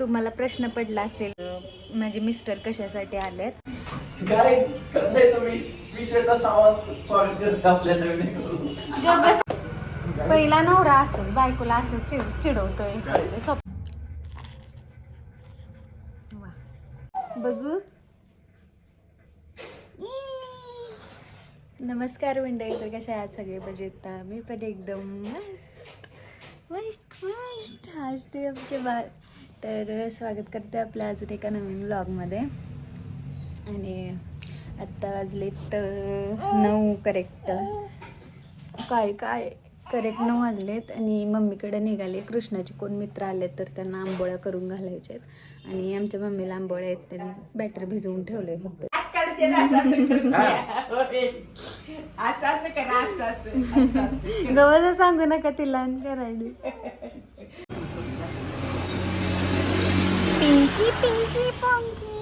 तुम्हाला प्रश्न पडला असेल माझे मिस्टर कशासाठी आलेत गाईज कसं आहे तुम्ही मी श्वेता सावंत स्वागत करते आपल्या नवीन episode. गप्प बस. पहिला नवरा असेल बायकोला असं चिड चिडवतोय सप- वा. बघू नमस्कार मंडळी तर कशा आहात सगळे मजेत ना? मी पण एकदम मस्त मस्त मस्त हसते आमचे बाळ तर स्वागत करते आपल्या अजून एका नवीन व्लॉगमध्ये आणि आत्ता वाजलेत नऊ करेक्ट काय काय? करेक्ट नऊ वाजलेत आणि मम्मीकडे निघाले. कृष्णाचे कोण मित्र आले तर त्यांना आंबोळ्या करून घालायचे आहेत. आणि आमच्या मम्मीला आंबोळ्या आहेत त्यांनी बॅटर भिजवून ठेवले फक्त. गवळ सांगू नका तिला करायला पिंकी पिंकी पॉंकी.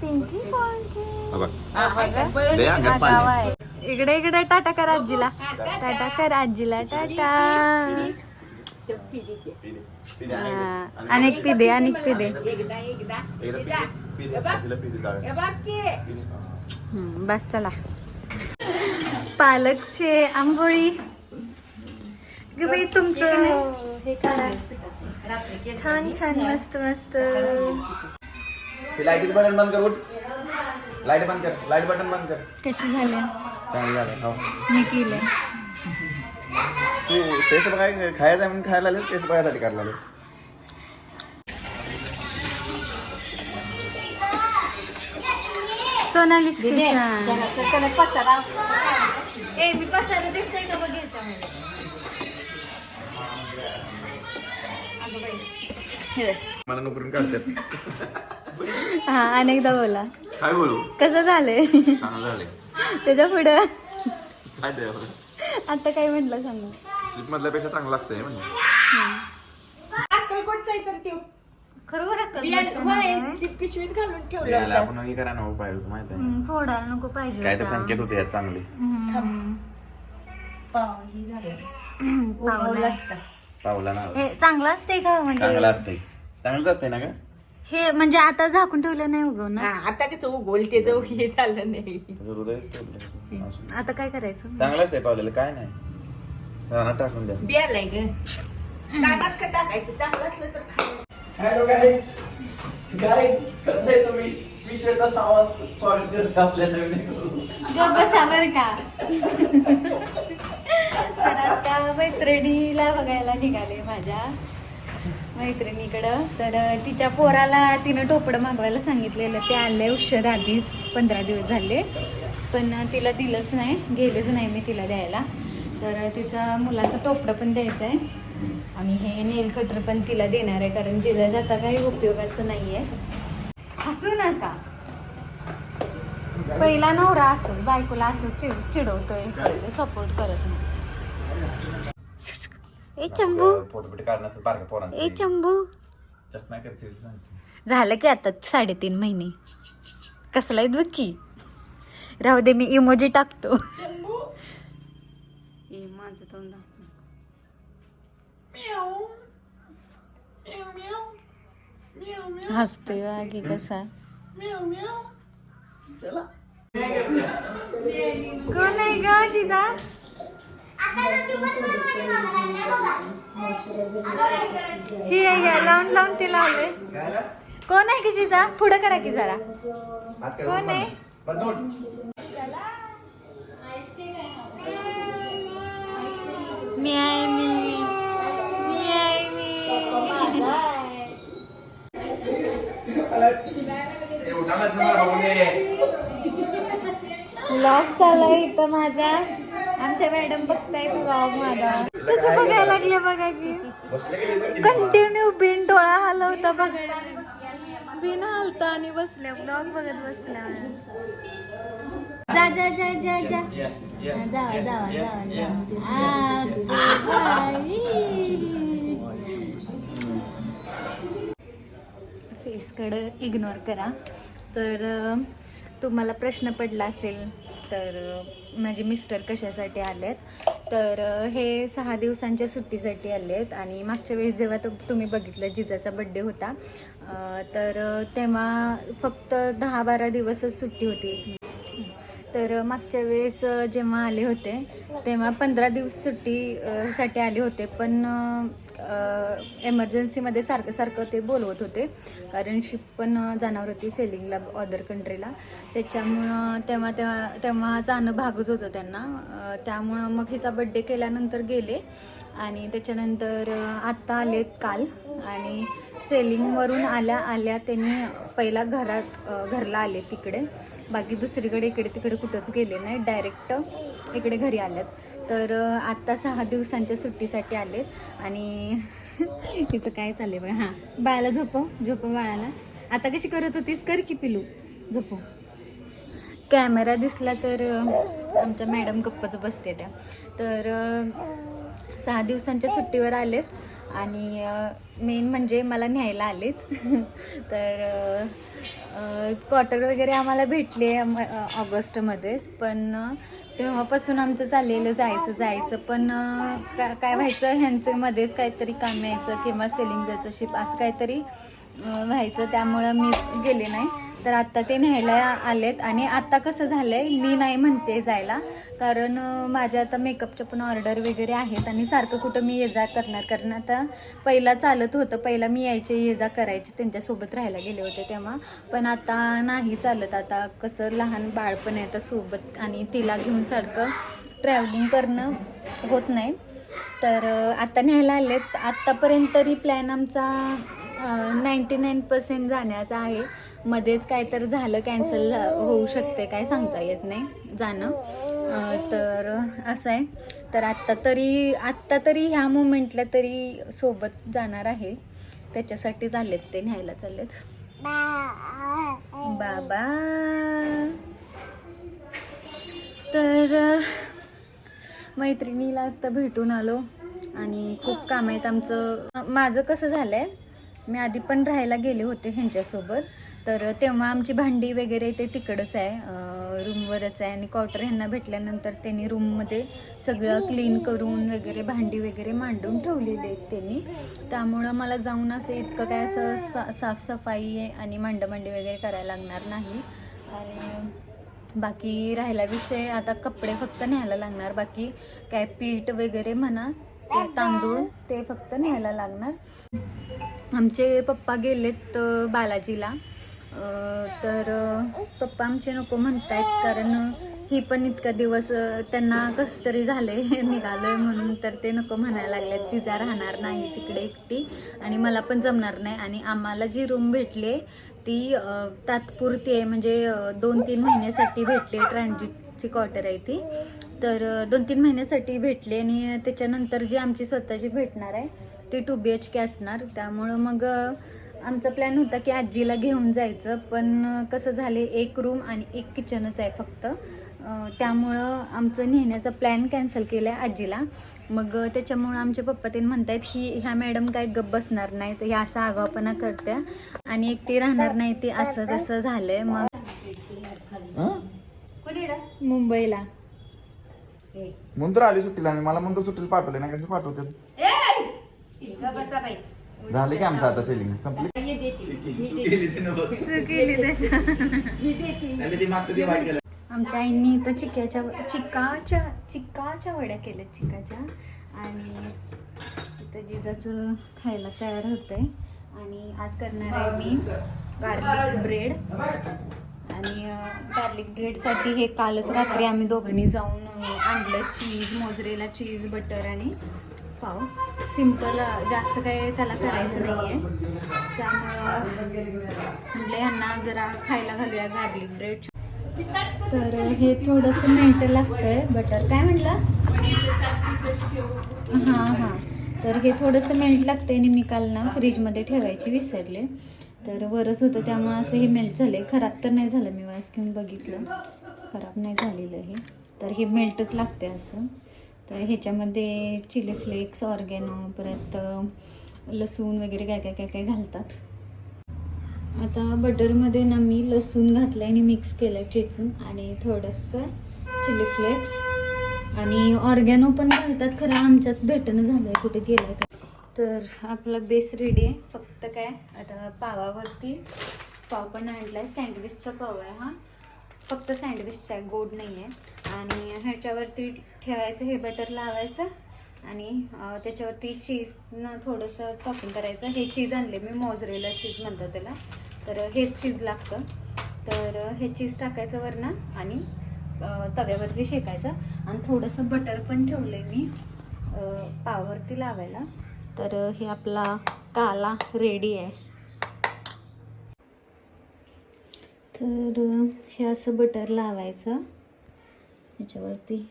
पिंकी पॉंकी. हा गाव आहे. इकडे इकडे टाटा कर आजीला. टाटा कर आजीला टाटा. अनेक पिदे अनेक पिदे बस चला. पालकचे आंबोळी बाई तुमचं? हे करा छान छान मस्त. मस्त लाईटीचं बटन बंद कर उठ. लाईट बंद कर लाईट बटन बंद कर. कशी झाल्या चांगलं झालं हो. मी केले. तू टेस्ट बघाय खायचं म्हणून खायला आले टेस्ट बघायसाठी करायला आले सोनाली किचन ए मी दिसतंय का बघ याच्यामध्ये. मला नोकरून काढतात हा अनेकदा बोला. काय बोलू? कसं झालंय? त्याच्या पुढं? काय आता काय म्हटलं सांगू? ट्रिप मधल्यापेक्षा चांगलं लागतंय म्हणजे खरोखर पिशवीत घालून ठेवलं याला आपण हे करा ना पाहिजे माहीत आहे. फोडायला नको पाहिजे काय तर होता. संकेत होते यात चांगले. हम्म. पावही झालं पावला. पावला ना हे चांगलं असते का म्हणजे? चांगलं असतंय. चांगलंच असतंय ना का हे म्हणजे आता झाकून ठेवलं नाही उगव ना? हा, आता कसं उगोल ते जाऊ हे झालं नाही. आता काय करायचं? चांगलं असतंय पावलेलं काय नाही. रानात टाकून द्या. बियालाय ग. कानात का टाकायचं? चांगलं असलं तर खायला हॅलो गाईज गाईज कसं आहे तुम्ही? मी श्वेता सावंत. स्वागत करते आपल्या नवीन. बसा बरं का. आता मैत्रिणीला बघायला निघाले माझ्या मैत्रिणीकडं. तर तिच्या पोराला तिनं टोपडं मागवायला सांगितलेलं. ते आले उशीर आधीच पंधरा दिवस झाले. पण तिला दिलंच नाही गेलेच नाही मी तिला द्यायला. तर तिचा मुलाचं टोपडं पण द्यायचं आहे आणि हे नेल कटर पण तिला देणार आहे कारण जिजाच्या आता काही उपयोगाचं नाही आहे हसू नका. पहिला नवरा असं बायकोला असं चिड चिडवतोय सपोर्ट करत नाही. ए चंबू. काढण्याचं बारक्या ए चंबू. चष्मा झालं की आता साडेतीन महिने. कसला बघ की. राहू दे मी इमोजी टाकतो. ए, माझं तोंड दाखव. हसतोय आगी कसा. कोण आहे ग जिजा? ही आहे का? लावून लावून ती लावले कोण आहे की जिजा? पुढं करा की जरा. कोण आहे? मी आहे मी. मी आहे मी. व्लॉग चाललाय इथं माझा. आमच्या मॅडम बघताय व्लॉग माझा. तसं बघायला लागले बघा की. कंटिन्यू बिन डोळा हलवता बघ. बिन हलता आणि बसल्या ब्लॉग बघत बसल्या. जा जा जा जा जा. हा, जावा जावा जावा जावा फेसकडं इग्नोर करा. तर तुम्हाला प्रश्न पडला असेल तर माझे मिस्टर कशासाठी आलेत? तर हे सहा दिवसांच्या सुट्टीसाठी आले आहेत आणि मागच्या वेळेस जेव्हा तो तुम्ही बघितलं जिजाचा बड्डे होता तर तेव्हा फक्त दहा बारा दिवसच सुट्टी होती. तर मागच्या वेळेस जेव्हा आले होते तेव्हा पंधरा दिवस सुट्टी साठी आले होते. पण एमर्जन्सीमध्ये सारखं सारखं ते बोलवत होते. कारण शिप पण जाणार होती सेलिंगला अदर कंट्रीला त्याच्यामुळं तेव्हा तेव्हा तेव्हा जाणं भागच होतं त्यांना. त्यामुळं मग हिचा बड्डे केल्यानंतर गेले. आणि त्याच्यानंतर आत्ता आलेत काल. आणि सेलिंगवरून आल्या आल्या त्यांनी पहिला घरात घरला आले तिकडे. बाकी दुसरीकडे इकडे तिकडे कुठंच गेले नाही. डायरेक्ट इकडे घरी आल्यात तर आत्ता सहा दिवसांच्या सुट्टीसाठी आलेत. आणि तिचं काय चालले बघ. हां. बाळाला झोपव. झोपव बाळाला. आता कशी करत होतीस? कर की पिलू. झोपव. कॅमेरा दिसला तर आमच्या मॅडम गप्पच बसते त्या. तर सहा दिवसांच्या सुट्टीवर आलेत. आणि मेन म्हणजे मला न्यायला आलेत. तर क्वार्टर वगैरे आम्हाला भेटले ऑगस्टमध्येच. पण तेव्हापासून आमचं चाललेलं जायचं जायचं. पण का- काय व्हायचं ह्यांचं मध्येच काहीतरी काम यायचं किंवा सेलिंग जायचं शिप असं काहीतरी व्हायचं. त्यामुळं मी गेले नाही. तर आत्ता ते न्यायला आलेत आणि आत्ता कसं झालं आहे मी नाही म्हणते जायला. कारण माझ्या आता मेकअपच्या पण ऑर्डर वगैरे आहेत आणि सारखं कुठं मी ये जा करणार. कारण आता पहिला चालत होतं पहिला मी यायचे ये जा करायचे त्यांच्यासोबत राहायला गेले होते तेव्हा. पण आता नाही चालत. आता कसं लहान बाळपण आहे आता सोबत आणि तिला घेऊन सारखं ट्रॅव्हलिंग करणं होत नाही. तर आत्ता आता न्यायला आलेत. आत्तापर्यंत तरी प्लॅन आमचा नाईंटी नाईन पर्सेंट जाण्याचा आहे. मध्येच काय तर झालं कॅन्सल होऊ शकते काय सांगता येत नाही जाणं. तर असं आहे. तर आत्ता तरी आत्ता तरी ह्या मोमेंटला तरी सोबत जाणार आहे. त्याच्यासाठी चाललेत ते न्यायला चाललेत. बाबा. तर मैत्रिणीला आता भेटून आलो आणि खूप काम आहेत आमचं. माझं कसं झालं आहे मी आधी पण राहायला गेले होते ह्यांच्यासोबत. तर तेव्हा आमची भांडी वगैरे ते तिकडंच आहे रूमवरच आहे. आणि क्वार्टर ह्यांना भेटल्यानंतर त्यांनी रूममध्ये सगळं क्लीन करून वगैरे भांडी वगैरे मांडून ठेवलेली आहेत त्यांनी. त्यामुळं मला जाऊन असं इतकं काय असं सा साफसफाई आणि मांडमांडी वगैरे करायला लागणार नाही. आणि बाकी राहिला विषय आता कपडे फक्त न्यायला लागणार. बाकी काय पीठ वगैरे म्हणा ते तांदूळ ते फक्त न्यायला लागणार. आमचे पप्पा गेलेत बालाजीला. तर पप्पा आमचे नको म्हणतायत कारण ही पण इतका दिवस त्यांना कसं तरी झाले निघालोय म्हणून तर ते नको म्हणायला लागल्यात जिजा राहणार नाही तिकडे एकटी आणि मला पण जमणार नाही आणि आम्हाला जी रूम भेटली ती तात्पुरती आहे म्हणजे दोन तीन महिन्यासाठी भेटली ट्रान्झिटची क्वार्टर आहे ती. तर दोन तीन महिन्यासाठी भेटली आणि त्याच्यानंतर जी आमची स्वतःची भेटणार आहे ती टू बी एच के असणार. त्यामुळं मग आमचा प्लॅन होता की आजीला घेऊन जायचं पण कसं झाले एक रूम आणि एक किचनच आहे फक्त. त्यामुळं आमचं नेण्याचा प्लॅन कॅन्सल केला आहे आजीला. मग त्याच्यामुळं आमचे पप्पा ते म्हणतायत ही ह्या मॅडम काय गप्प बसणार नाही तर ह्या असा आगावपणा करत्या. आणि एकटी राहणार नाही ती असं तसं झालंय. मग? मुंबईला. आली सुट्टीला आणि मला म्हणून तर सुट्टीला पाठवले ना कसं पाठवते ए! ग बसा बाई. झाले की आमचं आता सेलिंग संपली. आमच्या आईंनी इथं चिक्याच्या चिकाच्या चिकाच्या वड्या केल्यात चिकाच्या. आणि इथं जिजाचं खायला तयार होतंय. आणि आज करणार आहे मी गार्लिक ब्रेड आणि गार्लिक ब्रेडसाठी हे कालच रात्री आम्ही दोघांनी जाऊन आणलं चीज मोजरेला चीज बटर आणि पाव सिंपल जास्त काही त्याला करायचं नाही आहे त्यामुळं म्हटलं यांना जरा खायला घालूया गार्लिक ब्रेड तर हे थोडंसं मेल्ट लागतंय बटर काय म्हटलं हां हां. तर हे थोडंसं मेल्ट लागतंय आणि मी काल ना फ्रीजमध्ये ठेवायची विसरले. तर वरच होतं त्यामुळं असं हे मेल्ट झाले खराब तर नाही झालं मी वास घेऊन बघितलं. खराब नाही झालेलं हे. तर हे मेल्टच लागते असं. तर ह्याच्यामध्ये चिली फ्लेक्स ऑर्गॅनो परत लसूण वगैरे काय काय काय काय घालतात. आता बटरमध्ये ना मी लसूण घातलं आणि मिक्स केलं चेचून आणि थोडंसं चिली फ्लेक्स आणि ऑर्गॅनो पण घालतात खरं आमच्यात भेटणं झालं आहे कुठे गेलं आहे तर आपला बेस रेडी आहे फक्त काय आता पावावरती पाव पण आणला आहे सँडविचचा पाव आहे हा. फक्त सँडविचचा आहे गोड नाही आहे आणि ह्याच्यावरती ठेवायचं हे बटर लावायचं आणि त्याच्यावरती चीजनं थोडंसं टॉपिंग करायचं. हे चीज आणले मी मोजरेला चीज म्हणतात त्याला. तर हेच चीज लागतं. तर हे चीज टाकायचं वरनं आणि तव्यावरती शेकायचं. आणि थोडंसं बटर पण ठेवलं आहे मी पावावरती लावायला. तर हे आपला काला रेडी आहे. तर हे असं बटर लावायचं. ह्याच्यावरती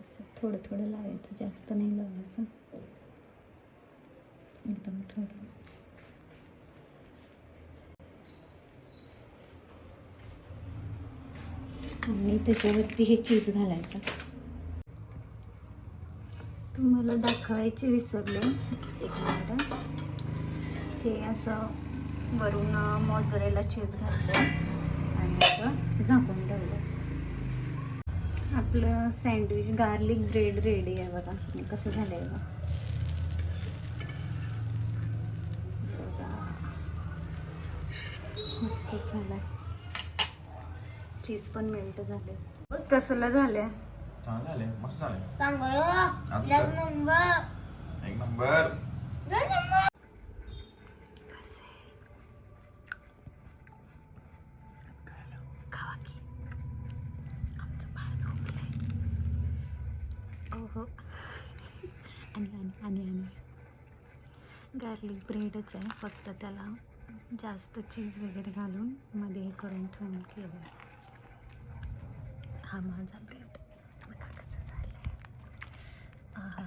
असं थोडं थोडं लावायचं जास्त नाही लावायचं. एकदम थोडं. आणि त्याच्यावरती हे चीज घालायचं. तुम्हाला दाखवायचे विसरले. एक मिनटं. हे असं वरून मोजरेला चीज घालतं. आणि असं झाकून ठेवलं. आपलं सँडविच गार्लिक ब्रेड रेडी आहे बघा. कसं झालं आहे बघा. मस्तच झालं चीज पण मेल्ट झाले कसलं झालंय? झाले मस्त झाले एक नंबर कसे खावा की आमचं बाळ झोपलंय ओहो आणि आणि आणि आणि गार्लिक ब्रेडच आहे. फक्त त्याला जास्त चीज वगैरे घालून मध्ये हे करून ठेवून केलं हा माझा ब्रेड बघा कसं झालंय. आहा,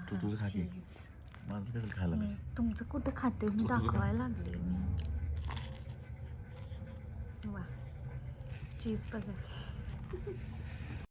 खायला मी तुमचं कुठं खाते? मी. दाखवायला लागले मी. वा. चीज बघा.